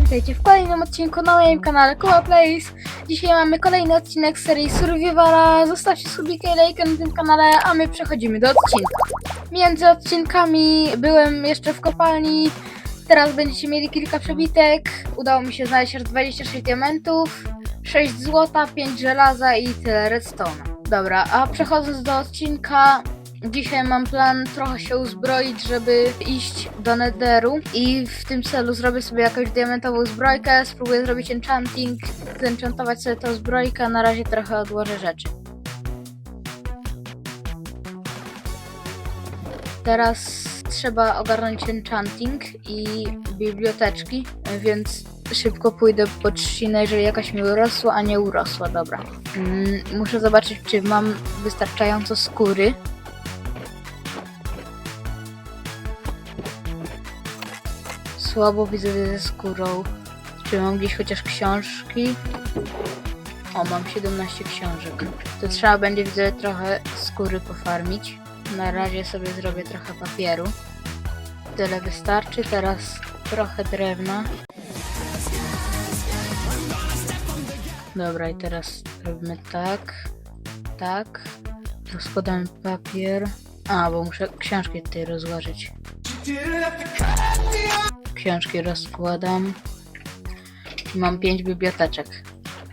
witajcie w kolejnym odcinku na moim kanale Kuba Plays. Dzisiaj mamy kolejny odcinek serii Survivala. Zostawcie subika i lajkę na tym kanale, a my przechodzimy do odcinka. Między odcinkami byłem jeszcze w kopalni. Teraz będziecie mieli kilka przebitek. Udało mi się znaleźć aż 26 diamentów, 6 złota, 5 żelaza i tyle redstone. Dobra, a przechodząc do odcinka, Dzisiaj mam plan trochę się uzbroić, żeby iść do Netheru i w tym celu zrobię sobie jakąś diamentową zbrojkę, spróbuję zrobić enchanting, zenchantować sobie tą zbrojkę, na razie trochę odłożę rzeczy. Teraz trzeba ogarnąć enchanting i biblioteczki, więc szybko pójdę po trzcinę, jeżeli jakaś mi urosła, a nie urosła, dobra. Mm, muszę zobaczyć, czy mam wystarczająco skóry. Słabo widzę ze skórą. Czy mam gdzieś chociaż książki? O, mam 17 książek. To trzeba będzie widzę trochę skóry pofarmić. Na razie sobie zrobię trochę papieru. Tyle wystarczy. Teraz trochę drewna. Dobra, i teraz robimy tak. Tak. Rozkładamy papier. A, bo muszę książki tutaj rozłożyć. Książki rozkładam. Mam pięć biblioteczek.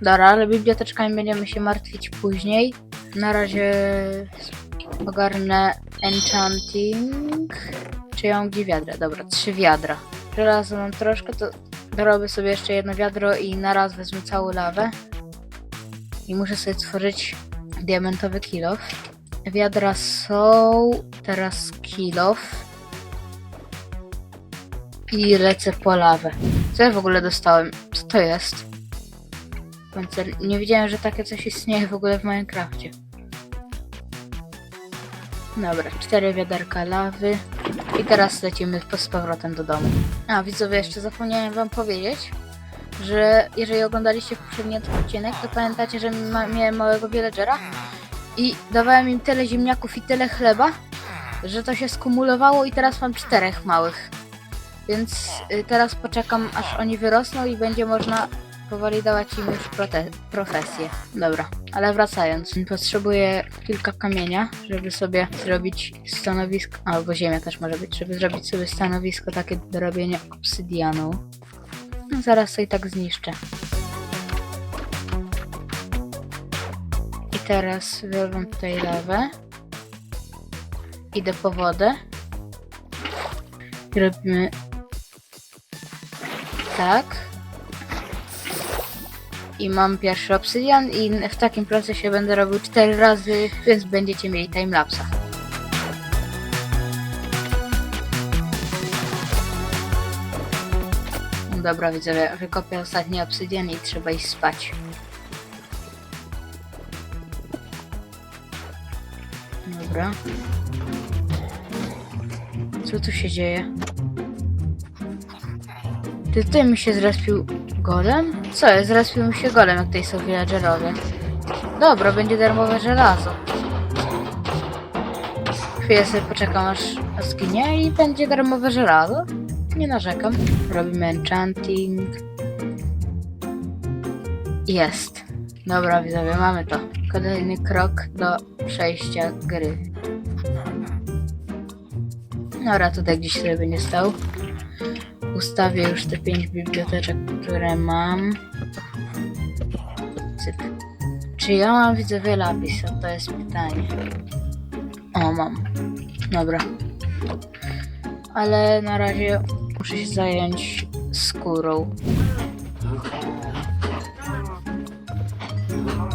Dobra, ale biblioteczkami będziemy się martwić później. Na razie ogarnę enchanting. Czy ja mam gdzie wiadra? Dobra, trzy wiadra. Mam troszkę, to dorobię sobie jeszcze jedno wiadro i na raz wezmę całą lawę. I muszę sobie stworzyć diamentowy kilof. Wiadra są, teraz kilof i lecę po lawę. Co ja w ogóle dostałem? Co to jest? Pancer... Nie wiedziałem, że takie coś istnieje w ogóle w Minecrafcie. Dobra, cztery wiaderka lawy. I teraz lecimy z powrotem do domu. A, widzowie, jeszcze zapomniałem wam powiedzieć, że jeżeli oglądaliście poprzedni odcinek, to pamiętacie, że ma, miałem małego villagera i dawałem im tyle ziemniaków i tyle chleba, że to się skumulowało i teraz mam czterech małych. Więc y, teraz poczekam aż oni wyrosną i będzie można powoli dawać im już profesję. Dobra, ale wracając, potrzebuję kilka kamienia, żeby sobie zrobić stanowisko, albo ziemia też może być, żeby zrobić sobie stanowisko takie do robienia obsydianu. No, zaraz to i tak zniszczę. I teraz wylewam tutaj lawę. Idę po wodę. I robimy tak. I mam pierwszy obsydian i w takim procesie będę robił 4 razy, więc będziecie mieli timelapsa. Dobra widzowie, wykopię ostatni obsydian i trzeba iść spać. Dobra. Co tu się dzieje? Ty, ty mi się zrespił golem? Co jest? Zrespił mi się golem, jak tutaj są villagerowie. Dobra, będzie darmowe żelazo. Chwilę sobie poczekam aż zginie i będzie darmowe żelazo. Nie narzekam. Robimy enchanting. Jest. Dobra, widzowie, mamy to. Kolejny krok do przejścia gry. Dobra, tutaj gdzieś sobie będzie stał ustawię już te pięć biblioteczek, które mam. Cyk. Czy ja mam widzowie lapis? To jest pytanie. O, mam. Dobra. Ale na razie muszę się zająć skórą.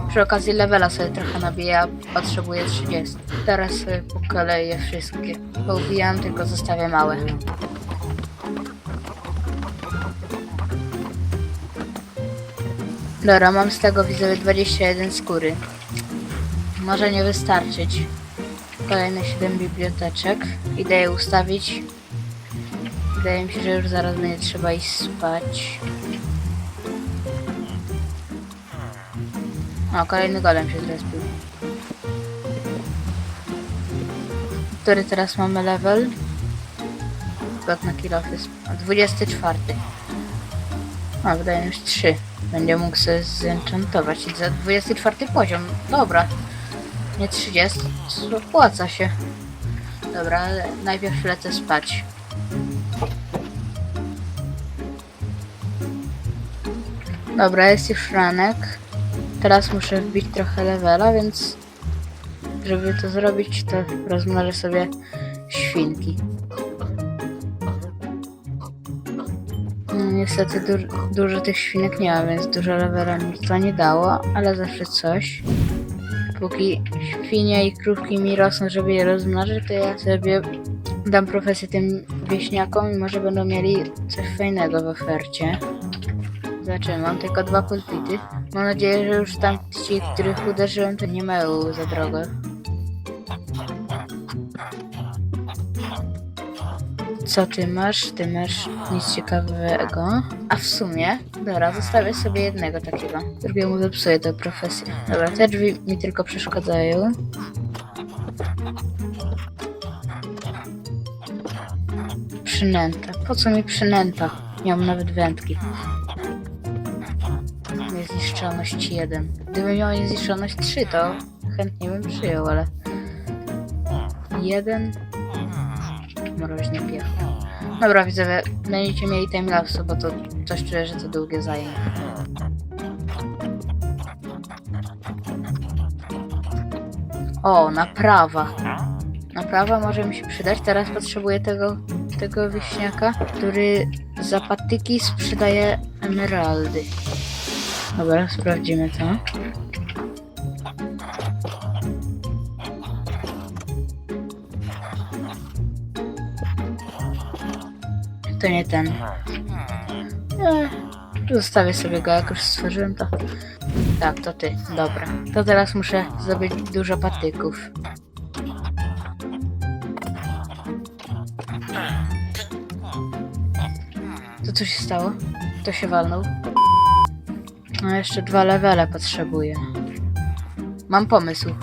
Przy okazji levela sobie trochę nabiję, potrzebuję 30. Teraz sobie pokoleję wszystkie. Poubijam, tylko zostawię małe. Dobra, mam z tego widzowie 21 skóry. Może nie wystarczyć. Kolejne 7 biblioteczek. Idę je ustawić. Wydaje mi się, że już zaraz będzie trzeba iść spać. O, kolejny golem się zrespił. Który teraz mamy level? God na kill off jest 24. A, wydaje mi się 3. Będzie mógł sobie zenchantować. Za 24 poziom. Dobra. Nie 30. co Opłaca się. Dobra, ale najpierw lecę spać. Dobra, jest już ranek. Teraz muszę wbić trochę levela, więc żeby to zrobić, to rozmnożę sobie świnki. Niestety du dużo tych świnek nie ma, więc dużo levela mi to nie dało, ale zawsze coś. Póki świnie i krówki mi rosną, żeby je rozmnożyć, to ja sobie dam profesję tym wieśniakom i może będą mieli coś fajnego w ofercie. Zobaczymy, mam tylko dwa pulpity. Mam nadzieję, że już tam ci, których uderzyłem, to nie mają za drogo. Co ty masz? Ty masz nic ciekawego. A w sumie, dobra, zostawię sobie jednego takiego. Drugiemu zepsuję tę profesję. Dobra, te drzwi mi tylko przeszkadzają. Przynęta. Po co mi przynęta? Nie mam nawet wędki. Niezniszczalność 1. Gdybym miał niezniszczalność 3, to chętnie bym przyjął, ale... 1... Mroźny piech. Dobra, widzowie, będziecie mieli timelapse, bo to coś czuję, że to długie zajmie. O, naprawa. Naprawa może mi się przydać. Teraz potrzebuję tego, tego wieśniaka, który za patyki sprzedaje emeraldy. Dobra, sprawdzimy to. To nie ten. Eh, zostawię sobie go, jak już stworzyłem to. Tak, to ty. Dobra. To teraz muszę zrobić dużo patyków. To co się stało? To się walnął. No jeszcze dwa levele potrzebuję. Mam pomysł.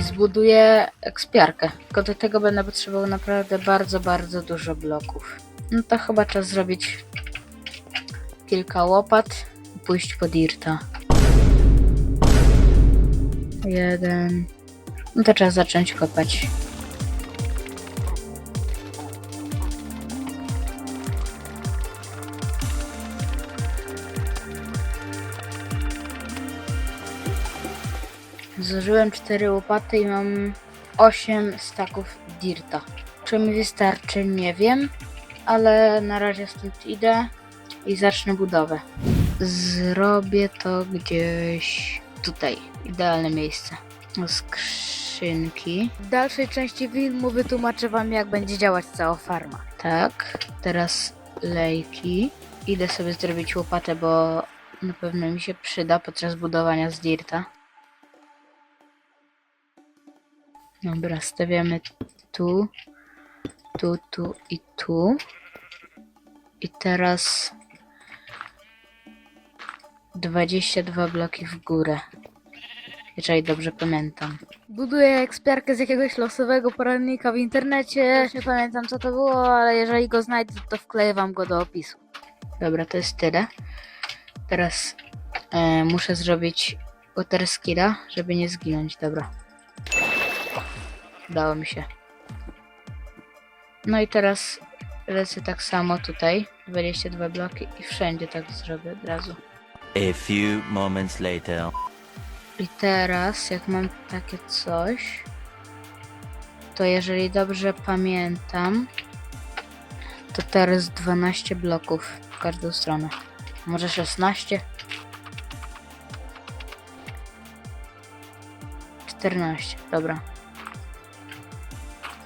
Zbuduję ekspiarkę. Tylko do tego będę potrzebował naprawdę bardzo, bardzo dużo bloków. No to chyba czas zrobić kilka łopat i pójść po dirta. Jeden. No to czas zacząć kopać. Zużyłem 4 łopaty i mam 8 staków dirta. Czy mi wystarczy? Nie wiem, ale na razie stąd idę i zacznę budowę. Zrobię to gdzieś tutaj. Idealne miejsce. Skrzynki. W dalszej części filmu wytłumaczę wam jak będzie działać cała farma. Tak, teraz lejki. Idę sobie zrobić łopatę, bo na pewno mi się przyda podczas budowania z dirta. Dobra, stawiamy tu, tu, tu i tu. I teraz 22 bloki w górę. Jeżeli dobrze pamiętam. Buduję ekspiarkę z jakiegoś losowego poradnika w internecie. Nie pamiętam co to było, ale jeżeli go znajdę, to wkleję wam go do opisu. Dobra, to jest tyle. Teraz e, muszę zrobić water skilla, żeby nie zginąć. Dobra. Udało mi się. No i teraz lecę tak samo tutaj. 22 bloki i wszędzie tak zrobię od razu. A few moments later. I teraz, jak mam takie coś, to jeżeli dobrze pamiętam, to teraz 12 bloków w każdą stronę. Może 16? 14, dobra.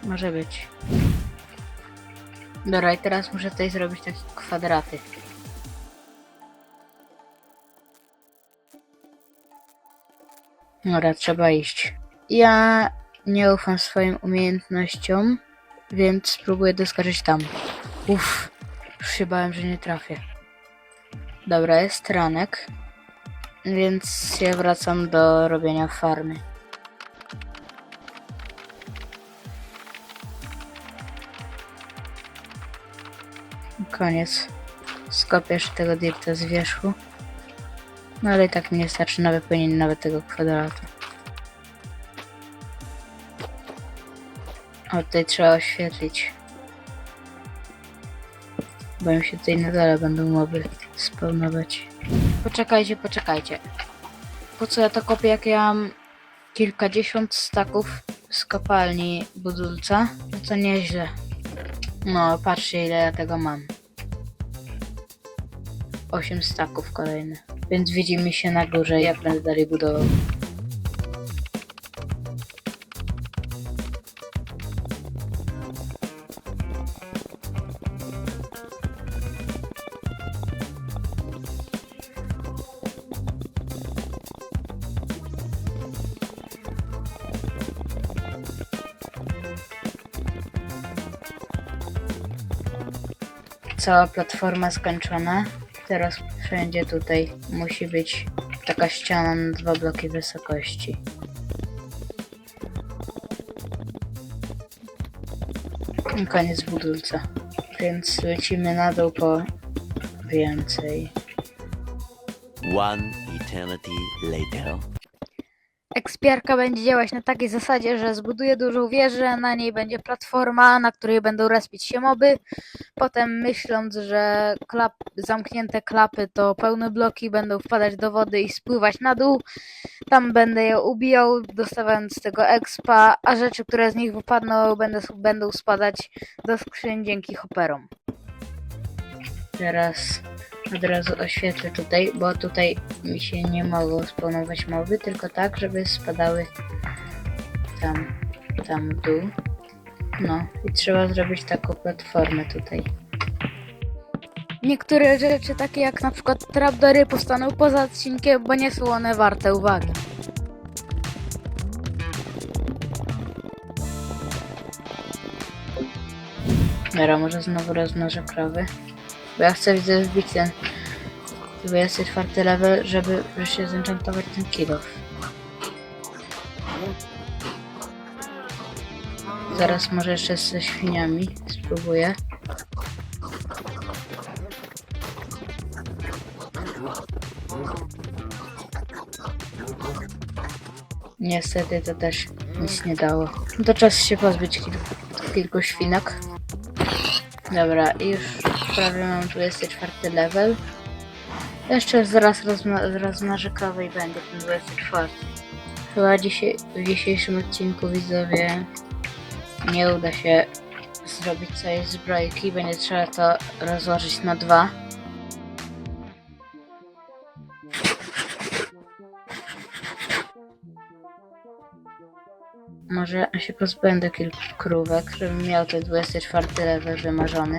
Może być. Dobra, i teraz muszę tutaj zrobić takie kwadraty. Dobra, trzeba iść. Ja nie ufam swoim umiejętnościom, więc spróbuję doskoczyć tam. Uff, już się bałem, że nie trafię. Dobra, jest ranek, więc ja wracam do robienia farmy. Koniec. Skopiesz tego dirta z wierzchu. No ale i tak mi nie starczy na wypełnienie nawet tego kwadratu. O, tutaj trzeba oświetlić. Bo mi się tutaj na dole będą moby spawnować. Poczekajcie, poczekajcie. Po co ja to kopię, jak ja mam kilkadziesiąt staków z kopalni budulca? No to nieźle. No, patrzcie ile ja tego mam. 8 staków kolejne. Więc widzimy się na górze, jak będę dalej budował. Cała platforma skończona. Teraz wszędzie tutaj musi być taka ściana na dwa bloki wysokości. I koniec budulca. Więc lecimy na dół po więcej. One eternity later. Ekspiarka będzie działać na takiej zasadzie, że zbuduje dużą wieżę, na niej będzie platforma, na której będą respić się moby. Potem myśląc, że klap, zamknięte klapy to pełne bloki będą wpadać do wody i spływać na dół. Tam będę je ubijał, dostawając z tego expa, a rzeczy, które z nich wypadną, będą, będą spadać do skrzyń dzięki hopperom. Teraz od razu oświetlę tutaj, bo tutaj mi się nie mogą spawnować moby, tylko tak, żeby spadały tam, tam w dół. No i trzeba zrobić taką platformę tutaj. Niektóre rzeczy, takie jak na przykład trapdory, powstaną poza odcinkiem, bo nie są one warte uwagi. Dobra, może znowu rozmnożę krowy. Bo ja chcę widzę wbić ten 24 level, żeby wreszcie zenchantować ten kilof. Zaraz może jeszcze ze świniami spróbuję. Niestety to też nic nie dało. To czas się pozbyć kilku, kilku świnek. Dobra, już prawie mam 24 level. Jeszcze zaraz rozma- i będzie ten 24. Chyba dzisiaj, w dzisiejszym odcinku widzowie nie uda się zrobić całej zbrojki. Będzie trzeba to rozłożyć na dwa. Może się pozbędę kilku krówek, żebym miał ten 24 level wymarzony.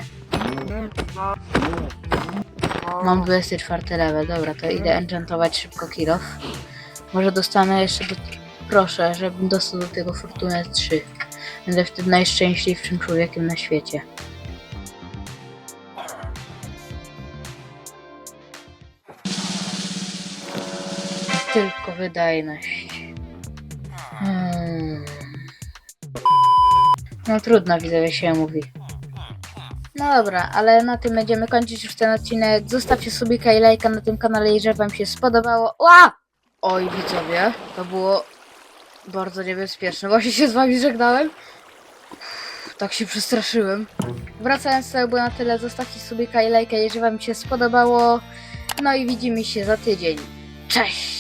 Mam 24 level, dobra, to idę enchantować szybko kilof. Może dostanę jeszcze do... Proszę, żebym dostał do tego Fortunę 3. Będę wtedy najszczęśliwszym człowiekiem na świecie. Tylko wydajność. No trudno, widzowie się mówi. No dobra, ale na tym będziemy kończyć już ten odcinek. Zostawcie subika i lajka na tym kanale, jeżeli wam się spodobało. Ła! Oj, widzowie, to było bardzo niebezpieczne. Właśnie się z wami żegnałem. Uff, Tak się przestraszyłem. Wracając to było na tyle. Zostawcie subika i lajka, jeżeli wam się spodobało. No i widzimy się za tydzień. Cześć!